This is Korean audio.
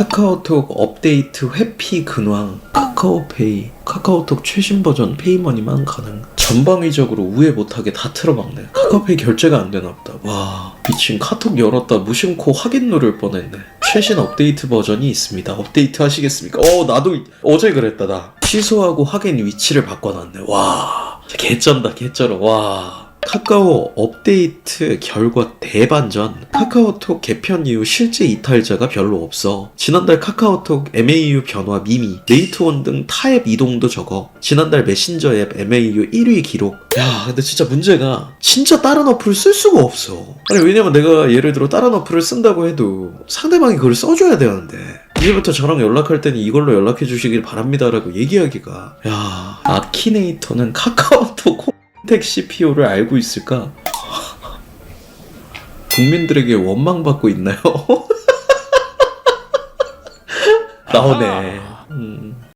카카오톡 업데이트 회피 근황 카카오페이 카카오톡 최신 버전 페이머니만 가능. 전방위적으로 우회 못하게 다 틀어막네. 카카오페이 결제가 안 되나 보다. 와 미친. 카톡 열었다. 무심코 확인 누를 뻔했네. 최신 업데이트 버전이 있습니다. 업데이트 하시겠습니까? 어 나도 이- 어제 그랬다 나. 취소하고 확인 위치를 바꿔놨네. 와 개쩐다 개쩔어. 와 카카오 업데이트 결과 대반전. 카카오톡 개편 이후 실제 이탈자가 별로 없어. 지난달 카카오톡 MAU 변화 미미, 네이트원 등 타앱 이동도 적어. 지난달 메신저 앱 MAU 1위 기록. 야, 근데 진짜 문제가 진짜 다른 어플을 쓸 수가 없어. 아니, 왜냐면 내가 예를 들어 다른 어플을 쓴다고 해도 상대방이 그걸 써줘야 되는데. 이제부터 저랑 연락할 때는 이걸로 연락해 주시길 바랍니다라고 얘기하기가. 야, 아키네이터는 카카오톡 텍 CPO를 알고 있을까? 국민들에게 원망받고 있나요? 나오네. 음.